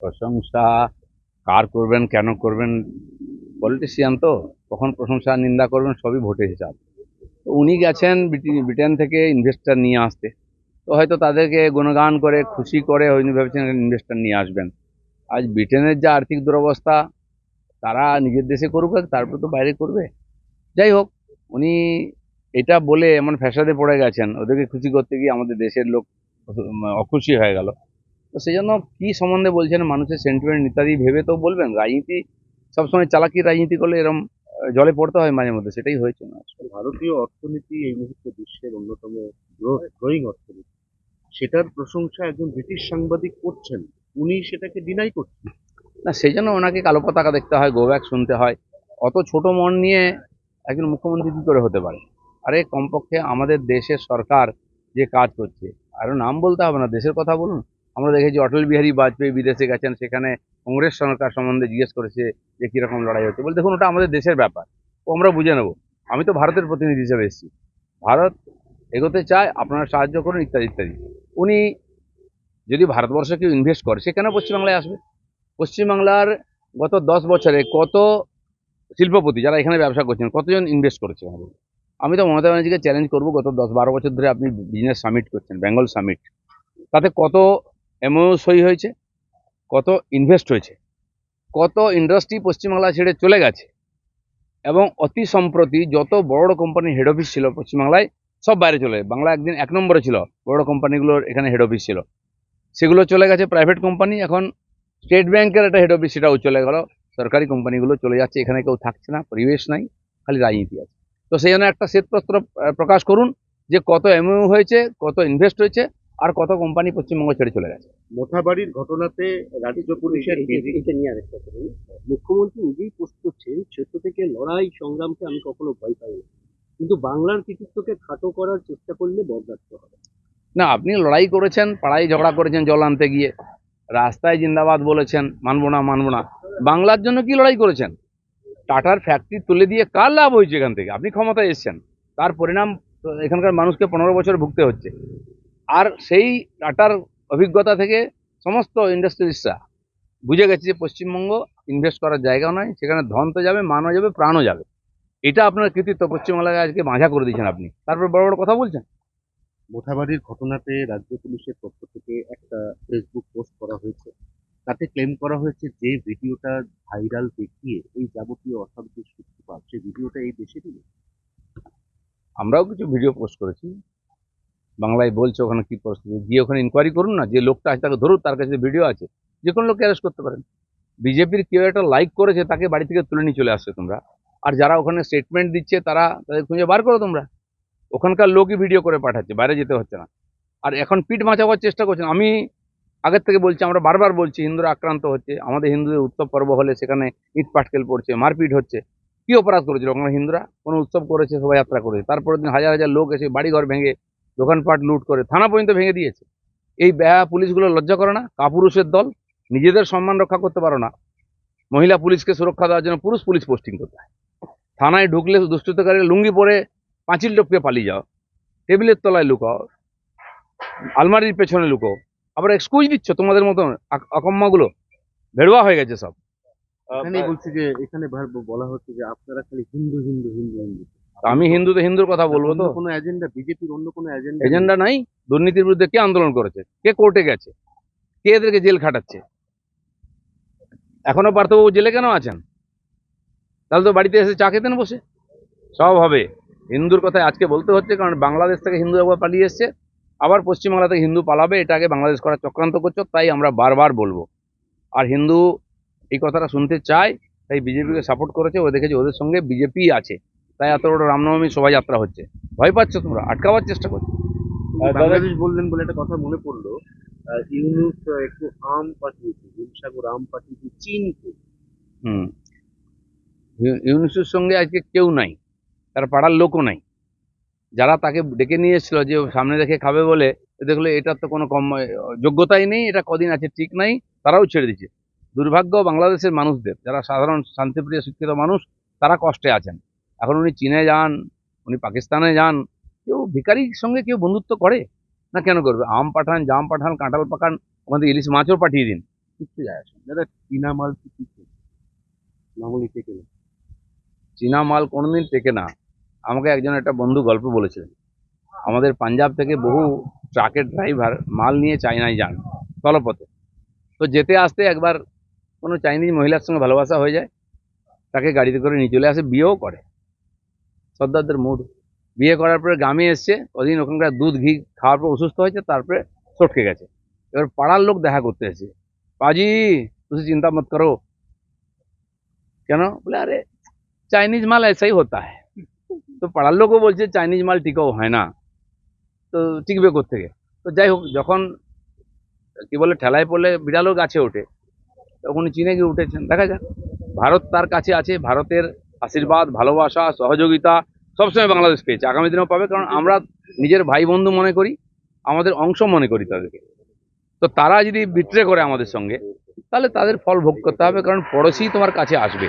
প্রশংসা, কার করবেন, কেন করবেন পলিটিশিয়ান তো, কখন প্রশংসা, নিন্দা করবেন, সবই ভোটের হিসাব। তো উনি গেছেন ব্রিটেন থেকে ইনভেস্টার নিয়ে আসতে। তো হয়তো তাদেরকে গুণগান করে, খুশি করে হয়তো ভেবেছেন ইনভেস্টার নিয়ে আসবেন। আজ ব্রিটেনের যা আর্থিক দুরবস্থা, তারা নিজের দেশে করুক, তারপর তো বাইরে করবে। যাই হোক, উনি এটা বলে এমন ফ্যাসাদে পড়ে গেছেন, ওদেরকে খুশি করতে গিয়ে আমাদের দেশের লোক অখুশি হয়ে গেল। তো সেই জন্য কী সম্বন্ধে বলছেন? মানুষের সেন্টিমেন্ট ইত্যাদি ভেবে তো বলবেন। রাজনীতি সবসময় চালাকি রাজনীতি করলে এরকম আহ, জলে পড়তে হয় মাঝে মধ্যে সেটাই হয়েছে না। ভারতীয় অর্থনীতি এই মুহূর্তে বিশ্বের অন্যতম গ্রোয়িং অর্থনীতি। সেটার প্রশংসা একজন ব্রিটিশ সাংবাদিক করছেন। উনি সেটাকে ডিনাই করছেন। না সেই জন্য ওনাকে কালো পতাকা দেখতে হয় গোব্যাক শুনতে হয়। অত ছোট মন নিয়ে একজন মুখ্যমন্ত্রী কী করে হতে পারে? আরে কমপক্ষে আমাদের দেশের সরকার যে কাজ করছে আরও নাম বলতে হবে না দেশের কথা বলুন। আমরা দেখেছি অটল বিহারী বাজপেয়ী বিদেশে গেছেন, সেখানে কংগ্রেস সরকার সম্বন্ধে জিজ্ঞেস করেছে যে কীরকম লড়াই হচ্ছে। বলে, দেখুন, ওটা আমাদের দেশের ব্যাপার। ও আমরা বুঝে নেব। আমি তো ভারতের প্রতিনিধি হিসেবে এসেছি। ভারত এগোতে চায়, আপনারা সাহায্য করুন, ইত্যাদি ইত্যাদি। উনি যদি ভারতবর্ষে কেউ ইনভেস্ট করে, সে কেন পশ্চিমবাংলায় আসবে? পশ্চিমবাংলার গত দশ বছরে কত শিল্পপতি যারা এখানে ব্যবসা করছেন, কতজন ইনভেস্ট করেছে আমি তো মমতা ব্যানার্জিকে চ্যালেঞ্জ করব, গত দশ বারো বছর ধরে আপনি বিজনেস সামিট করছেন বেঙ্গল সামিট তাতে কত এমও সই হয়েছে, কত ইনভেস্ট হয়েছে, কত ইন্ডাস্ট্রি পশ্চিমবাংলা ছেড়ে চলে গেছে, এবং অতি সম্প্রতি যত বড় বড় কোম্পানির হেড অফিস ছিল পশ্চিমবাংলায়, সব বাইরে চলে। বাংলা একদিন এক নম্বরে ছিল, বড় কোম্পানিগুলোর এখানে হেড অফিস ছিল। সেগুলো চলে গেছে প্রাইভেট কোম্পানি এখন স্টেট ব্যাংকের একটা হেড অফিস সেটাও চলে গেল। সরকারি কোম্পানিগুলো চলে যাচ্ছে, এখানে কেউ থাকছে না, পরিবেশ নাই, খালি রাজনীতি আছে। তো সেই জন্য একটা শ্বেতপত্র প্রকাশ করুন যে কত এমইউ হয়েছে, কত ইনভেস্ট হয়েছে আর কত কোম্পানি পশ্চিমবঙ্গ ছেড়ে চলে গেছে। মোথাবাড়ির ঘটনাতে রাজ্য পুলিশের এটা নিয়ে আরেকটা কথা মুখ্যমন্ত্রী নিজেই পোস্ট করছেন ছোট থেকে লড়াই সংগ্রামকে আমি কখনো ভয় পাই না। কিন্তু বাংলার কৃতিত্বকে খাটো করার চেষ্টা করলে বরদাস্ত হবে। না আপনি লড়াই করেছেন পাড়াই ঝগড়া করেছেন জল আনতে গিয়ে। রাস্তায় জিন্দাবাদ বলেছেন মানবো না মানবো না। বাংলার জন্য কি লড়াই করেছেন? টাটার ফ্যাক্টরি তুলে দিয়ে কার লাভ হয়েছে এখান থেকে? আপনি ক্ষমতায় এসেছেন। তার পরিণাম এখানকার মানুষকে পনেরো বছর ভুগতে হচ্ছে। আর সেই টাটার অভিজ্ঞতা থেকে সমস্ত ইন্ডাস্ট্রিজরা বুঝে গেছে যে পশ্চিমবঙ্গ ইনভেস্ট করার জায়গা নয় সেখানে ধন তো যাবে মানও যাবে প্রাণও যাবে। এটা আপনার কৃতিত্ব পশ্চিমবাংলাকে আজকে মাঝা করে দিয়েছেন আপনি। তারপর বড় বড় কথা বলছেন? মোথাবাড়ির ঘটনাতে রাজ্য পুলিশের পক্ষ থেকে একটা ফেসবুক পোস্ট করা হয়েছে। তাতে ক্লেম করা হয়েছে যে ভিডিওটা ভাইরাল দেখিয়ে এই যাবতীয় অশান্তির সূত্রপাত। সেই ভিডিওটা এই দেশেরই? না। আমরাও কিছু ভিডিও পোস্ট করেছি। বাংলায় বলছে ওখানে কি পরিস্থিতি? গিয়ে ওখানে ইনকোয়ারি করুন না, যে লোকটা আছে তাকে ধরুন, তার কাছে ভিডিও আছে, যে কোনো লোককে অ্যারেস্ট করতে পারেন। বিজেপির কেউ একটা লাইক করেছে, তাকে বাড়ি থেকে তুলে নিয়ে চলে আসছে তোমরা। আর যারা ওখানে স্টেটমেন্ট দিচ্ছে, তারা তাদের খুঁজে বার করো তোমরা। ওখানকার লোকই ভিডিও করে পাঠাচ্ছে, বাইরে যেতে হচ্ছে না। আর এখন পিঠ বাঁচাবার চেষ্টা করছেন আমি আগের থেকে বলছি, আমরা বারবার বলছি, হিন্দুরা আক্রান্ত হচ্ছে, আমাদের হিন্দুদের উৎসব পর্ব হলে সেখানে ইট পাটকেল পড়ছে, মারপিট হচ্ছে। কি অপরাধ করেছিল ওখানে হিন্দুরা? কোনো উৎসব করেছে, শোভাযাত্রা করেছে। তারপরের দিন হাজার হাজার লোক এসে বাড়িঘর ভেঙে দোকানপাট লুট করে থানা পর্যন্ত ভেঙে দিয়েছে। এই ব্যয়া পুলিশগুলো লজ্জা করে না? কাপুরুষের দল? নিজেদের সম্মান রক্ষা করতে পারো না। মহিলা পুলিশকে সুরক্ষা দেওয়ার জন্য পুরুষ পুলিশ পোস্টিং করতে হয়। থানায় ঢুকলে দুষ্কৃতকারী লুঙ্গি পরে পাঁচিল টপকে পালিয়ে যাও। টেবিলের তলায় লুকাও। আলমারির পেছনে লুকো আবার এক্সকুজ দিচ্ছ তোমাদের মতো অকম্মাগুলো ভেড়ুয়া হয়ে গেছে সব। এখানেই বলছি যে এখানে বলা হচ্ছে যে আপনারা খালি হিন্দু হিন্দু হিন্দু হিন্দু। আমি হিন্দু তো হিন্দুর কথা বলব তো। কোনো এজেন্ডা বিজেপির অন্য কোনো এজেন্ডা এজেন্ডা নাই দুর্নীতির বিরুদ্ধে কে আন্দোলন করেছে? কে কোর্টে গেছে? কে এদেরকে জেল খাটাচ্ছে? এখনও পার্থবাবু জেলে কেন আছেন? তাহলে তো বাড়িতে এসে চা খেতেন বসে? সব হবে। হিন্দুর কথা আজকে বলতে হচ্ছে কারণ বাংলাদেশ থেকে হিন্দু একবার পালিয়ে এসছে। আবার পশ্চিমবাংলা থেকে হিন্দু পালাবে এটাকে বাংলাদেশ করার চক্রান্ত করছ তাই আমরা বারবার বলব। আর হিন্দু এই কথাটা শুনতে চায় তাই বিজেপিকে সাপোর্ট করেছে ও দেখেছে ওদের সঙ্গে বিজেপি আছে। তাই এত বড় রামনবমী শোভাযাত্রা হচ্ছে। ভয় পাচ্ছ তোমরা? আটকাবার চেষ্টা করছ বাংলাদেশ বললেন বলে একটা কথা মনে পড়ল। ইউনুস একটু আম পাঠিয়েছে হিমসাগর আম পাঠিয়েছে চীনকে হুম। ইউনুসের সঙ্গে আজকে কেউ নাই। তার পাড়ার লোকও নাই। যারা তাকে ডেকে নিয়ে এসেছিল যে সামনে রেখে খাবে বলে দেখল এটার তো কোনো কম যোগ্যতাই নেই এটা কদিন আছে ঠিক নাই তারাও ছেড়ে দিচ্ছে দুর্ভাগ্য বাংলাদেশের মানুষদের যারা সাধারণ শান্তিপ্রিয় শিক্ষিত মানুষ তারা কষ্টে আছেন। এখন উনি চীনে যান উনি পাকিস্তানে যান কেউ ভিকারির সঙ্গে কেউ বন্ধুত্ব করে? না কেন করবে? আম পাঠান জাম পাঠান কাঁঠাল পাঠান আমাদের ইলিশ মাছও পাঠিয়ে দিন। কিচ্ছু যায় আসে দাদা চীনা মাল কি মামুলি থেকে না চীনা মাল কোনোদিন টেকে না। আমাকে একজন একটা বন্ধু গল্প বলেছিলেন। আমাদের পাঞ্জাব থেকে বহু ট্রাকের ড্রাইভার মাল নিয়ে চায়নায় যান স্থলপথে তো যেতে আসতে একবার কোনো চাইনিজ মহিলার সঙ্গে ভালোবাসা হয়ে যায় তাকে গাড়িতে করে নিয়ে চলে আসে বিয়েও করে। সর্দারদের মুড। বিয়ে করার পরে গ্রামে এসছে ওদিন ওখানকার দুধ, ঘি খাওয়ার পর অসুস্থ হয়েছে, তারপরে সটকে গেছে। এবার পাড়ার লোক দেখা করতে এসে, পাজি, তুমি চিন্তা মত করো। কেন? বলে, আরে, চাইনিজ মাল এসাই হতা তো পাড়ার লোকও বলছে, চাইনিজ মাল টিকাও হয় না। তো টিকবে থেকে তো যাই হোক, যখন কি বলে, ঠেলায় পড়লে বিড়ালও গাছে ওঠে। তখন চীনে গিয়ে উঠেছেন। দেখা যাক, ভারত তার কাছে আছে, ভারতের আশীর্বাদ, ভালোবাসা, সহযোগিতা সবসময় বাংলাদেশ পেয়েছে। আগামী দিনেও পাবে, কারণ আমরা নিজের ভাই বন্ধু মনে করি, আমাদের অংশ মনে করি তাদেরকে। তো তারা যদি বিট্রে করে আমাদের সঙ্গে, তাহলে তাদের ফল ভোগ করতে হবে, কারণ পড়োশি তোমার কাছে আসবে।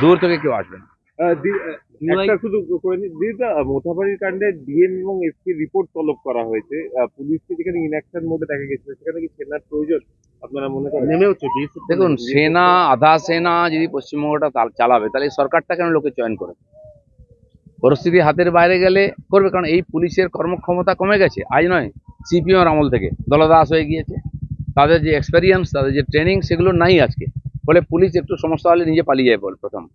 দূর থেকে কেউ আসবে না। একটা শুধু করে নি দিদা মোথাবাড়ির কাণ্ডে ডিএম এবং এসপি রিপোর্ট তলব করা হয়েছে। আহ, পুলিশকে যেখানে ইনঅ্যাকশন মোডে দেখা গেছিল সেখানে কি সেনার প্রয়োজন? আপনারা মনে করেন? নেমে হচ্ছে দেখুন সেনা আধা সেনা যদি পশ্চিমবঙ্গটা চালাবে তাহলে এই সরকারটা কেন লোকে চয়ন করে? পরিস্থিতি হাতের বাইরে গেলে করবে কারণ এই পুলিশের কর্মক্ষমতা কমে গেছে। আজ নয় সিপিএম আমল থেকে। দলদাস হয়ে গিয়েছে। তাদের যে এক্সপেরিয়েন্স তাদের যে ট্রেনিং সেগুলো নাই আজকে। ফলে পুলিশ একটু সমস্যা হলে নিজে পালিয়ে যায় বল প্রথম।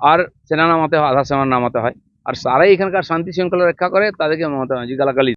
আর সেনা নামাতে হয় আধা সেনা নামাতে হয়। আর সারাই এখানকার শান্তি শৃঙ্খলা রক্ষা করে, তাদেরকে নামাতে হয় গালাগালি